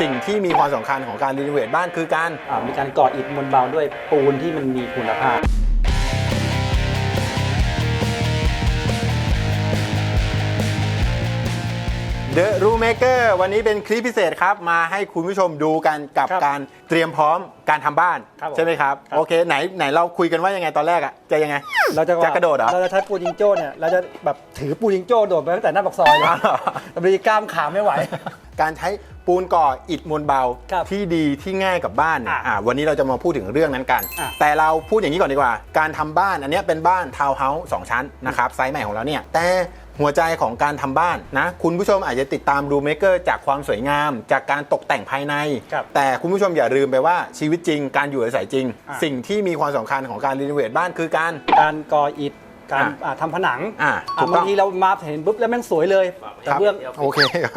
สิ่งที่มีความสำคัญของการรีโนเวทบ้านคือการ อ่ามีการก่ออิฐมวลเบาด้วยปูนที่มันมีคุณภาพ The Room Maker วันนี้เป็นคลิปพิเศษครับ มาให้คุณผู้ชมดูกันกับครับการเตรียมพร้อมการทำบ้าน ครับผมใช่ไหมครับ ครับ โอเคไหนไหนเราคุยกันว่ายังไงตอนแรกอะจะยังไง เราจะจะกระโดดเหรอ เราจะใช้ปูนจิงโจ้เนี่ย เราจะแบบถือปูนจิงโจ้โดดไปตั้งแต่หน้าปากซอยเลยอ๋อเหรอแต่บริกล้ามขาไม่ไหว การใช้ ปูนก่ออิฐมวลเบาครับที่ดีที่ง่ายกับบ้านเนี่ยอะอะวันนี้เราจะมาพูดถึงเรื่องนั้นกัน อะ แต่เราพูดอย่างนี้ก่อนดีกว่า การทำบ้านอันเนี้ยเป็นบ้านทาวน์เฮาส์สองชั้นนะครับไซส์ใหม่ของเราเนี่ยแต่หัวใจของการทำบ้านนะคุณผู้ชมอาจจะติดตามรูเมเกอร์จากความสวยงาม จากการตกแต่งภายใน ครับ แต่คุณผู้ชมอย่าลืมไปว่าชีวิตจริง การอยู่อาศัยจริงอะสิ่งที่มีความสำคัญของการรีโนเวทบ้านคือการ การก่ออิฐการอะอ่าทำผนังอะอะถูกต้อง บางทีเรามาเห็นปุ๊บแล้วแม่งสวยเลยแต่ครับเบื้องโอเคครับ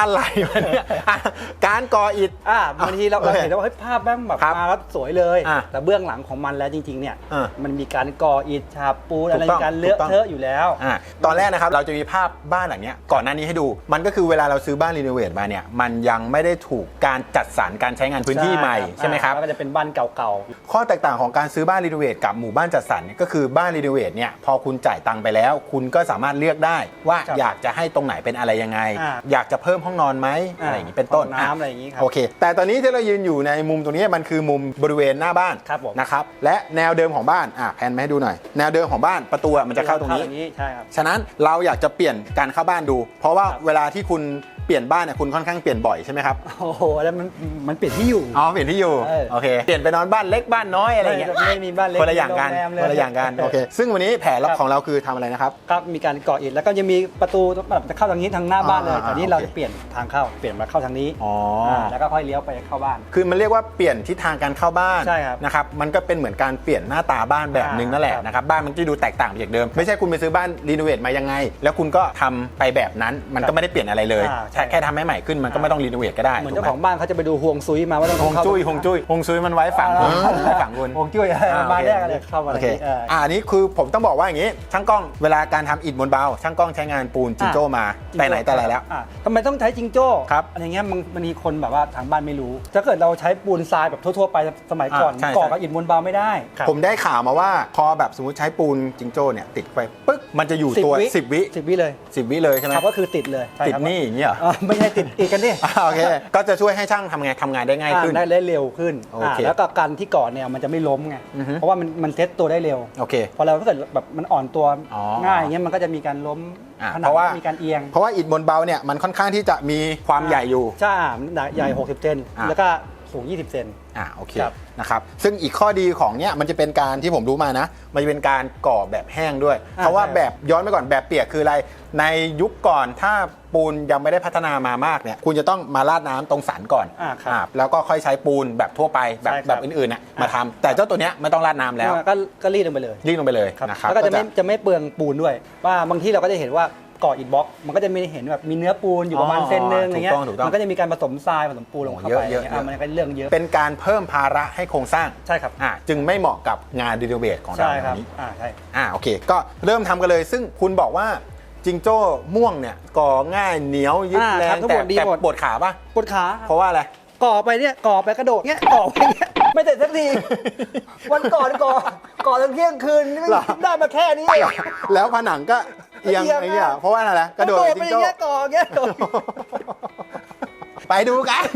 อะไรวะเนี่ยอะการก่ออิฐ อ่าบางทีเราโอเราเคเห็นแล้วว่าเฮ้ยภาพแม่งแบบครับมาแล้วสวยเลย อะแต่เบื้องหลังของมันแล้วจริงๆเนี่ยอะมันมีการก่ออิฐฉาบปูนอะไรถูกต้องมีการเลอะถูกต้อง เทอะอยู่แล้ว อะตอนแรกนะครับเราจะมีภาพบ้านหลังเนี้ยก่อนหน้านี้ให้ดู มันก็คือเวลาเราซื้อบ้านรีโนเวทมาเนี่ยมันยังไม่ได้ถูกการจัดสรรการใช้งานพื้นที่ใหม่ใช่ไหมครับ แล้วก็จะเป็นบ้านเก่าข้อแตกต่างของการซื้อบ้านรีโนเวทกับหมู่บ้านจัดสรรเนี่ยก็คือบ้านรีโนเวทเนี่ยพอคุณจ่ายตังค์ไปแล้ว คุณก็สามารถเลือกได้ว่าครับอยากจะให้ตรงไหนเป็นอะไรยังไงอ่าอยากจะเพิ่มห้องนอนไหมๆอะไรอย่างนี้เป็นต้นห้องน้ำอะไรอย่างนี้ครับโอเค แต่ตอนนี้ที่เรายืนอยู่ในมุมตรงนี้มันคือมุมบริเวณหน้าบ้านครับผมนะครับและแนวเดิมของบ้านอะแพนมาให้ดูหน่อย แนวเดิมของบ้านประตูอะมันจะเข้าตรงนี้ใช่ครับฉะนั้นเราอยากจะเปลี่ยนการเข้าบ้านดู เพราะว่าครับเวลาที่คุณ เปลี่ยนบ้านเนี่ยคุณค่อนข้างเปลี่ยนบ่อยใช่ไหมครับโอ้โหแล้วมันมันเปลี่ยนที่อยู่ อ๋อเปลี่ยนที่อยู่เออ โอเคเปลี่ยนไปนอนบ้านเล็กบ้านน้อยอะไรอย่างเงี้ยไม่มีบ้านเล็กคนละอย่างกันโรงแรมเลยคนละอย่างกันโอเคซึ่งวันนี้แผนครับของเราคือทำอะไรนะครับ ครับมีการก่ออิฐแล้วก็จะมีประตูแบบจะเข้าทางนี้ทางหน้าบ้านเลยอ่าแต่นี้โอเคเราจะเปลี่ยนทางเข้าเปลี่ยนมาเข้าทางนี้อ๋ออาแล้วก็ค่อยเลี้ยวไปเข้าบ้าน คือมันเรียกว่าเปลี่ยนทิศทางการเข้าบ้านใช่ครับนะครับ มันก็เป็นเหมือนการเปลี่ยนหน้าตาบ้านแบบหนึ่งนั่นแหละครับ นะครับ บ้านมันจะดูแตกต่างไปจากเดิม ไม่ใช่คุณไปซื้อบ้านรีโนเวทมายังไง แล้วคุณก็ทำไปแบบนั้น มันก็ไม่ได้เปลี่ยนอะไรเลย อ่าใช่แค่แค่ทำให้ใหม่ขึ้นมันก็ไม่ต้องรีโนเวทก็ได้เหมือนถูกเจ้าไหมของบ้านเขาจะไปดูฮวงซุยมาว่าต้องฮวงเข้าจุ้ยฮวงจุ้ยฮวงซุยมันไว้ฝังอ่าคุณไว้ฝังคุณฮวงจุ้ยอะไรอ่บ้านโอแรกอะไรเข้ามาโอเคเอออ่อ่าอันนี้คือผมต้องบอกว่าอย่างนี้ ช่างกล้องเวลาการทำอิฐบนเบา ช่างกล้องใช้งานปูนจิงโจ้มาแต่ไหนแต่ไรแล้วอะทำไมต้องใช้จิงโจ้ครับอะไรเงี้ยมันมันมีคนแบบว่าทางบ้านไม่รู้ ถ้าเกิดเราใช้ปูนทรายแบบทั่วๆไปสมัยก่อนอ่าใช่ก่อใช่กับอิฐมวลเบาไม่ได้ ผมได้ข่าวมาว่าพอแบบสมมติใช้ปูนจิงโจ้เนี่ยติดไปปึ๊กมันจะอยู่สิบตัววิ10วิสิบวิเลย10วิเลยใช่ไหมครับก็คือติดเลยใช่ติดครับหนี่อย่างเงี้ยเหรออ่าไม่ใช่ติดอีกกันดิอ่าโอเค ก็จะช่วยให้ช่างทำไงทำงานได้ง่ายขึ้น อ่ได้ได้เร็วขึ้นโอเคอ่าแล้วก็การที่ก่อนเนี่ยมันจะไม่ล้มไงอือฮึ เพราะว่ามันมันเซตตัวได้เร็ว โอเค พอเราถ้าเกิดแบบมันอ่อนตัวอ๋อง่ายอย่างเงี้ยมันก็จะมีการล้มอ่าผเพนังราะว่า มีการเอียงเพราะว่าอิฐบนเบาเนี่ยมันค่อนข้างที่จะมีความใหญ่อยู่ ใช่มันใหญ่ 60 เซนอ่า แล้วก็ สูง 20 เซน อ่าโอเคครับ นะครับซึ่งอีกข้อดีของเนี้ยมันจะเป็นการที่ผมรู้มานะ มันจะเป็นการก่อแบบแห้งด้วย อ่าเพราะว่าใช่ แบบย้อนไปก่อนแบบเปียกคืออะไร ในยุคก่อนถ้าปูนยังไม่ได้พัฒนามามากเนี่ยคุณจะต้องมาราดน้ำตรงสันก่อนอ่าครับ อ่าแล้วก็ค่อยใช้ปูนแบบทั่วไปแบบใช่ครับ แบบอื่นๆน่ะมาทำแต่เจ้าตัวเนี้ยไม่ต้องราดน้ำแล้วก็ก็รีดลงไปเลยรีดลงไปเลยครับนะครับแล้วก็จะไม่ก็จะไม่เปลืองปูนด้วย ว่าบางที่เราก็จะเห็นว่า ก่ออิฐบล็อก มันก็จะมีเห็นแบบมีเนื้อปูนอยู่ประมาณอ๋อเซนนึงอย่างเงี้ย ถูกต้องถูกต้องมันก็จะมีการผสมทรายผสมปูนลงเข้าเยอะไปเยอะางงี้เยอะ มันก็เรื่องเยอะ เป็นการเพิ่มภาระให้โครงสร้างใช่ครับ อ่าจึงไม่เหมาะกับงานรีโนเวทของเราใช่ในครัวับนนี้อ่าใช่ อ่าโอเค ก็เริ่มทำกันเลย ซึ่งคุณบอกว่าจิงโจ้ม่วงเนี่ยก่อง่ายเหนียวยึดอ่าแรครับงทั้งแต่หมดดีแต่หมด ปวดขาป่ะปวดขาเพราะว่าอะไร ก่อไปเนี่ยก่อไปกระโดดเงี้ยก่อไปเงี้ยไม่เสร็จสักที วันก่อนก่อก่อจนเที่ยงคืนนี่เหรอ ได้มาแค่นี้ แล้วผนังก็ เอียงเอียงไอ้เนี่ยอะเพราะว่าอะไรกระโดดไปจิงอย่างโจ้เงี้ยก่อเงี้ย ไปดูกัน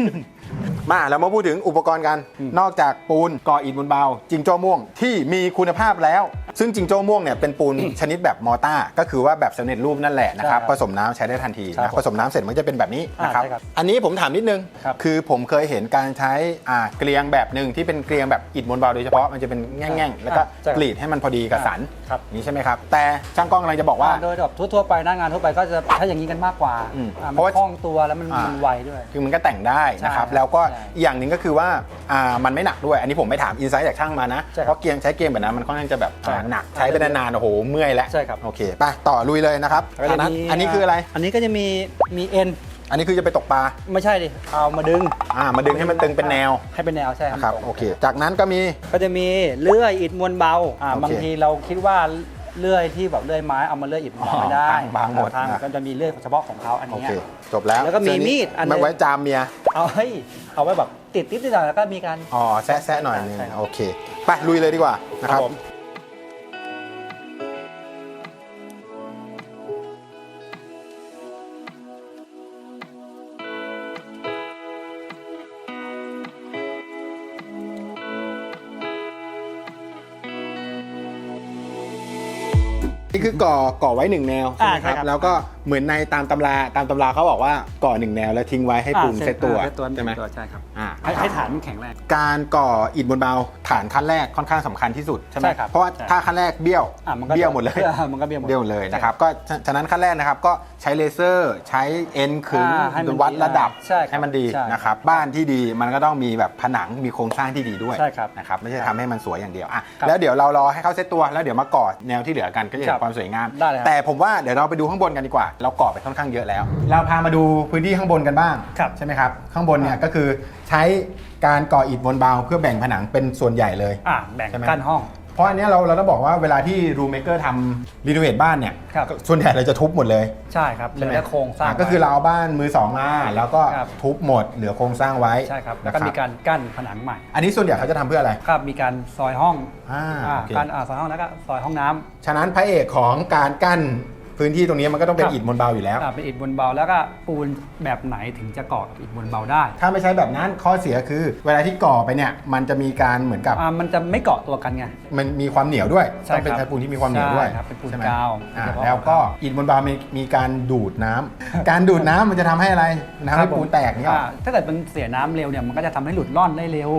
มาเรามาพูดถึงอุปกรณ์กัน นอกจากปูนก่ออิฐบนเบาจิงโจ้ม่วงที่มีคุณภาพแล้ว ซึ่งจิงโจ้ม่วงเนี่ยเป็นปูนชนิดแบบมอต้า ก็คือว่าแบบสำเร็จรูปนั่นแหละนะครับใช่ผสมน้ำใช้ได้ทันทีครับนะผสมน้ำเสร็จมันจะเป็นแบบนี้นะครับอ่าใช่ครับอันนี้ผมถามนิดนึงครับคือผมเคยเห็นการใช้อ่าเกลียงแบบหนึ่งที่เป็นเกลียงแบบอิฐบนเบาโดยเฉพาะมันจะเป็นแง่งๆแล้วก็อ่าใช่ครับกรีดให้มันพอดีกับสันครับนี้ใช่ไหมครับแต่ช่างกล้องกำลังจะบอกว่าโดยแบบทั่วๆไปหน้างานทั่วไปก็จะใช้อย่างนี้กันมากกว่าอืมอ่าเพมันราะว่าคล่องตัวแล้วมันอ่ามัมันไวด้วย คือมันก็แต่งได้นะครับใช่แล้วก็ใช่อีกอย่างหนึ่งก็คือว่าอ่ามันไม่หนักด้วย อันนี้ผมไม่ถามอินไซต์จากช่างมานะ ใช่ครับเพราะเกียงใช้เกียงแบบนั้นมันค่อนข้างจะแบบใช่อ่าหนักใช้ไปนานๆโอ้โหเมื่อยแล้วใช่ครับ โอเคไปต่อลุยเลยนะครับแล้วก็อันจะนั้นมีอันนี้คืออะไร อันนี้ก็จะมีมีเอ็นอันนี้คือจะไปตกปลาไม่ใช่ดิเอามาดึงอ่ามาดึงให้มันตึงเป็นแนวให้เป็นแนวใช่นะครับโอเค จากนั้นก็มี ก็จะมีเลื่อยอิฐมวลเบาอ่าโอเค บางทีเราคิดว่า เลื่อยที่แบบเลื่อยไม้เอามาเลื่อยอิฐมาไม่ได้อ๋อพังหมดพังนะก็จะมีเลื่อยเฉพาะของเขาอันโอเนี้ย เค จบแล้วแล้วก็มีมีดอันหนึ่งไว้จามเมีย เอาให้ยเอาไว้แบบติดนิดหน่อยแล้วก็มีการ อ๋อ แซะแซะหน่อยนึงใช่ครับโอเค ไปลุยเลยดีกว่านะครับผม นี่คือก่อก่อไว้หนึ่งแนวใช่ไหมอ่าครับใช่ครับแล้วก็เหมือนในตามตำราตามตำราเขาบอกว่าก่อหนึ่งแนวแล้วทิ้งไว้ให้ปูนอ่าเซตตัวอ่าเซตตัวใช่ไหมตัวใช่ครับ อ่า ให้ให้ฐานมันแข็งแรง การก่ออิฐบนเบาฐานขั้นแรกค่อนข้างสำคัญที่สุดใช่ไหมใช่ครับเพราะว่าใช่ถ้าขั้นแรกเบี้ยวอะมันก็เบี้ยวหมดเลยอ่ามันก็เบี้ยวหมดเบี้ยวหมดเลยนะครับก็ฉะฉะนั้นขั้นแรกนะครับก็ใช้เลเซอร์ใช้เอ็นขึงอ่าให้มันวัดระดับใช่ครับให้มันดีใช่นะครับบ้านที่ดีมันก็ต้องมีแบบผนังมีโครงสร้างที่ดีด้วยใช่ครับนะครับไม่ใช่ทำให้มันสวยอย่างเดียวอะครับแล้วเดี๋ยวเรารอให้เขาเซตตัวแล้วเดี๋ยวมาก่อแนวที่เหลือกันก็จะเห็ครันบความสวยงามได้เลยครับแต่ผมว่าเดี๋ยวเราไปดูข้างบนกันดีกว่า เราก่อไปค่อนข้างเยอะแล้ว เราพามาดูพื้นที่ข้างบนกันบ้างครับใช่ไหมครับข้างบนเนี่ยก็คือใช้การก่ออิฐบนเบาเพื่อแบ่งผนังเป็นส่วนใหญ่เลย อ่าแบ่งใช่ไหม กั้นห้อง เพราะอันเนี้ยเราเราต้องบอกว่าเวลาที่รูเมเกอร์ทำรีโนเวทบ้านเนี่ยครับก็ส่วนใหญ่เราจะทุบหมดเลยใช่ครับเหลือแต่โครงสร้าง อะก็คือเราเอาบ้านมือสองมาแล้วก็ครับ ทุบหมดเหลือโครงสร้างไว้ใช่ครับแล้วนะก็มีการกั้นผนังใหม่อันนี้ส่วนใหญ่เขาจะทำเพื่ออะไร ครับมีการซอยห้องอ่าอ่าโอเคการอ่าซอยห้องแล้วก็ซอยห้องน้ำ ฉะนั้นพระเอกของการกั้น พื้นที่ตรงนี้มันก็ต้องเป็นครับ อิฐบนเบาอยู่แล้ว อ่าเป็นอิฐบนเบาแล้วก็ปูนแบบไหนถึงจะก่อกับอิฐบนเบาได้ถ้าไม่ใช้แบบนั้นข้อเสียคือ เวลาที่ก่อไปเนี่ยมันจะมีการเหมือนกับอ่ามันจะไม่เกาะตัวกันไง มันมีความเหนียวด้วยใช่ต้องเป็นครับใช้ปูนที่มีความเหนียวด้วยใช่ครับเป็นปูนใช่ไหมกาวอ่าเฉพาะแล้วก็อิฐบนเบามีมีการดูดน้ำการดูดน้ำมันจะทำให้อะไรทำให้ปูนแตกนี่หรอ อ่าถ้าเกิดมันเสียน้ำเร็วเนี่ยมันก็จะทำให้หลุดร่อนได้เร็ว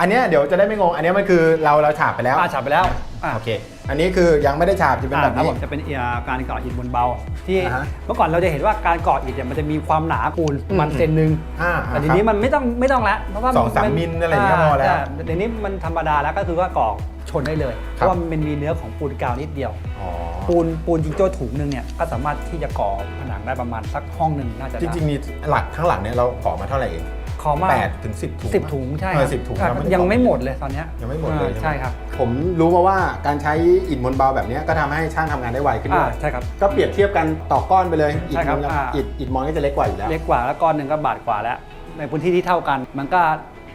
อันเนี้ยเดี๋ยวจะได้ไม่งง อันเนี้ยมันคือเราเราฉาบไปแล้วอ่าฉาบไปแล้วอ่าโอเค อันนี้คือยังไม่ได้ฉาบจะเป็นอ่าแบบครับนี้ผมจะเป็นอ่าการก่ออิฐบนเบา ที่อ่าฮะเมื่อก่อนเราจะเห็นว่าการก่ออิฐเนี่ยมันจะมีความหนาปูนประมันอืม เซนหนึ่งอ่าแต่ทีนี้มันไม่ต้องไม่ต้องละเพราะว่าสองสามมิลอะไรอย่างเงี้ยพอแล้วใช่เดี๋ยวนี้มันธรรมดาแล้วก็คือว่าก่อชนได้เลย เพครับ ราะว่ามันมีเนื้อของปูนกาวนิดเดียว อ๋อปูนปูนจริงโจ้ถุงหนึ่งเนี่ยก็สามารถที่จะก่อผนังได้ประมาณสักห้องหนึ่งน่าจะจริงๆมีหลักข้างหลังเนี่ยเราขอมาเท่าไหร่เอง ขอมาแปดถึงสิบถุงสิบถุงใช่เอคอรับสิบถุงอะเราไม่ได้ยังขอไม่หมดเลยตอนเนี้ยยังไม่หมดเลย อ่าใช่ใช่ไหมครับผมรู้มาว่าการใช้อิฐมวลเบาแบบเนี้ยก็ทำให้ช่างทำงานได้ไวขึ้นด้อ่าวยใช่ครับ ก็เปรียบเทียบกันต่อก้อนไปเลยอิฐใช่ครับมวลอ่า อิฐอิฐมอนก็จะเล็กกว่าอยู่แล้ว เล็กกว่าแล้วก้อนหนึ่งก็บาทกว่าแล้ว ในพื้นที่ที่เท่ากัน มันก็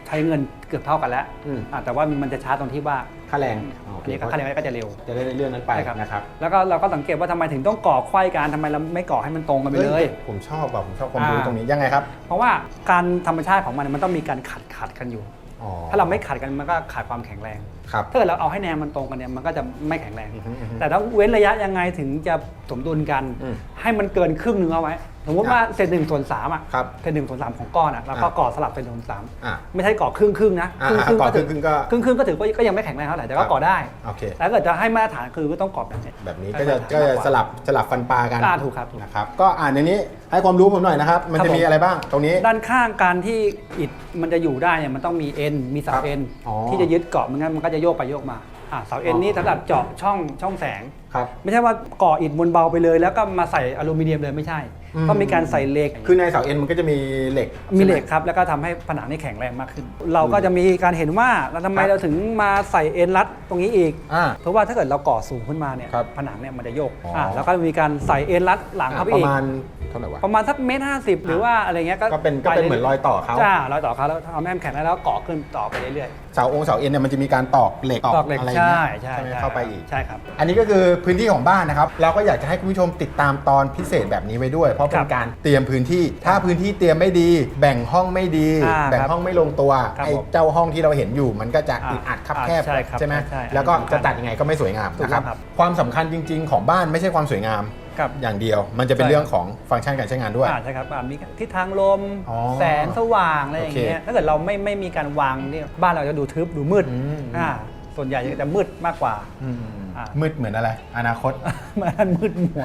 ใช้เงินเกือบเท่ากันแล้วอืม อะแต่ว่ามันจะช้าตรงที่ว่า ค่าแรงอันนี้ก็ค่าแรงก็จะเร็ว จะได้เรื่องนั้นไปใช่ครับนะครับ แล้วก็เราก็สังเกตว่าทำไมถึงต้องก่อไขว้กันทำไมเราไม่ก่อให้มันตรงกันไปเลย ผมชอบแบบผมชอบความรู้อ่าตรงนี้ยังไงครับ เพราะว่าการธรรมชาติของมันมันต้องมีการขัดขัดกันอยู่อ๋อถ้าเราไม่ขัดกันมันก็ขาดความแข็งแรงครับถ้าเกิดเราเอาให้แนวมันตรงกันเนี่ยมันก็จะไม่แข็งแรงอือฮึอือฮึแต่ถ้าเว้นระยะยังไงถึงจะสมดุลกันอืมให้มันเกินครึ่งหนึงเอาไว้ สมมติว่าเศษหนึ่งส่วนสามอะครับเศษหนึ่งส่วนสามของก้อนอะแล้วก็อะก่อสลับเศษหนึ่งส่วนสามอะไม่ใช่ก่อครึ่งครึ่งๆนะอ่าครึ่งอ่าครึ่งก่อก็ถือครึ่งๆก็ครึ่งครึ่งๆก็ถือว่าก็ยังไม่แข็งแรงเท่าไหร่แต่ก็ก่อได้โอเคแต่ถ้าเกิดจะให้มาตรฐานคือก็ต้องก่อแบบนี้แบบนี้ใช่ก็จะใช่ก็จะมากกว่าสลับสลับฟันปลากันอ่าถูกครับถูกนะครับก็อ่านในนี้ให้ความรู้ผมหน่อยนะครับมันครับจะมีผมอะไรบ้างตรงนี้ ด้านข้างการที่อิฐมันจะอยู่ได้เนี่ยมันต้องมีเอ็นมีเสาครับเอ็นอ๋อที่จะยึดเกาะไม่งั้นมันก็จะโยกไปโยกมาอะเสาเอ็นอ๋อนี้สำหรับเจาะช่องช่องแสงครับไม่ใช่ว่าก่ออิฐบนเบาไปเลย แล้วก็มาใส่อลูมิเนียมเลยไม่ใช่ อืมต้องมีการใส่เหล็ก คือในเสาเอ็นมันก็จะมีเหล็กมีเหล็กใช่ไครับ แล้วก็ทำให้ผนังนี่แข็งแรงมากขึ้น เราก็จะมีการเห็นว่าแล้วทำไมครับเราถึงมาใส่เอ็นรัดตรงนี้อีก อ่า เพราะว่าถ้าเกิดเราก่อสูงขึ้นมาเนี่ยครับผนังเนี่ยมันจะโยกอ๋ออะแล้วก็มีการใส่เอ็นรัดหลังเข้าไปปอีระก มาณเท่าไหร่วะ ประมาณสักเมตรห้าสิบหรือว่าอะไรเงี้ยก็ก็เป็นก็เป็นเหมือนรอยต่อเขา จ้ารอยต่อเขาแล้วทำให้มันแข็งแล้วก่อขึ้นต่อไปเรื่อยเสาองค์เสาเอ็นเนี่ยมันจะมีการตอกเหล็กๆตอกเหล็กอะไรใช่เงี้ยใช่ไหมใช่เข้าไปอีก ใช่ครับ อันนี้ก็คือพื้นที่ของบ้านนะครับ เราก็อยากจะให้คุณผู้ชมติดตามตอนพิเศษแบบนี้ไว้ด้วยเพราะเป็ครันบการเตรียมพื้นที่ ถ้าพื้นที่เตรียมไม่ดี แบ่งห้องไม่ดีอ่าแบ่งครับห้องไม่ลงตัวครับไอ้ผมเจ้าห้องที่เราเห็นอยู่ มันก็จะอ่าอึดอัดคับแคบใช่ครับไหมใช่แล้วก็อันนี้สำคัญจะตัดยังไงก็ไม่สวยงามถูกนะครับต้องครับความสำคัญจริง ๆ ของบ้านไม่ใช่ความสวยงามครับอย่างเดียวมันจะเป็นใช่เรื่องของฟังก์ชันการใช้งานด้วยอ่าใช่ครับอ่ามีทิศทางลมอ๋อแสงสว่างอะไรอย่างเงี้ยโอเคถ้าเกิดเราไม่ไม่มีการวางเนี่ยบ้านเราจะดูทึบดูมืดอืมอ่าส่วนใหญ่จะมืดมากกว่าอืมอ่ามืดเหมือนอะไร อนาคตมันมืดมัว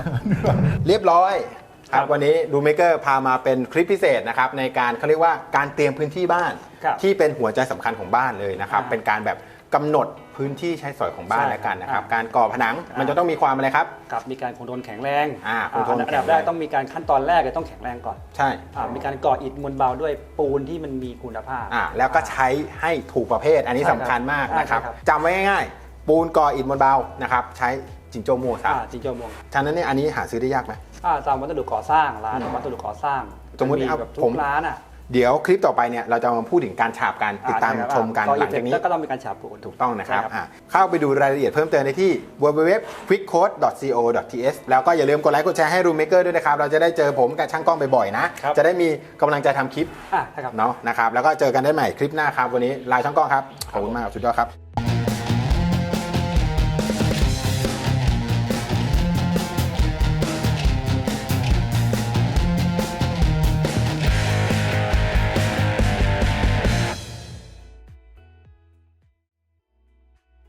เรียบร้อย คครัรับบวันนี้ดูเมเกอร์พามาเป็นคลิปพิเศษนะครับในการเขาเรียกว่าการเตรียมพื้นที่บ้าน ครับที่เป็นหัวใจสำคัญของบ้านเลยนะครับ อ่าเป็นการแบบกำหนดพื้นที่ใช้สอยของบ้านใช่แล้วกันนะครับอ่าการก่อผนังมันจะต้องมีความอะไรครับครับมีการคงทนแข็งแรงอ่าคงทนอันแข็ดังบแรงแรกต้องมีการขั้นตอนแรกเลยต้องแข็งแรงก่อนใช่ อ่ามีการก่ออิฐมวลเบาด้วยปูนที่มันมีคุณภาพ อ่าแล้วก็ใช้ให้ถูกประเภทอันนี้ใช่สำคัญมากครับนะครับใช่ครับ จำไว้ง่ายๆ ปูนก่ออิฐบนเบานะครับ ใช้จิงโจ้ม่วงครับอ่าจิงโจ้ม่วง ฉะนั้นเนี่ยอันนี้หาซื้อได้ยากไหม อ่าตามวัสดุก่อสร้างร้านวัสดุก่อสร้างสมมุติจะเอาแบบทุผกมร้านอะเดี๋ยวคลิปต่อไปเนี่ยเราจะมาพูดถึงการฉาบกันติดตามอ่ใช่ครับชมกันก่อหลังจากนี้แล้วก็ต้องมีการฉาบปูน ถูกต้องนะครับใช่ครับอะเข้าไปดูรายละเอียดเพิ่มเติมได้ที่ www.quickcode.co.th แล้วก็อย่าลืมกดไลค์กดแชร์ให้ Room Maker ด้วยนะครับ เราจะได้เจอผมกับช่างกล้องบ่อยๆนะ ครับ จะได้มีกำลังใจทำคลิปอะใช่ครับ เนาะนะครับแล้วก็เจอกันได้ใหม่คลิปหน้าครับวันนี้ลาช่างกล้องครับขอบคุณมากครับสุดยอดครับ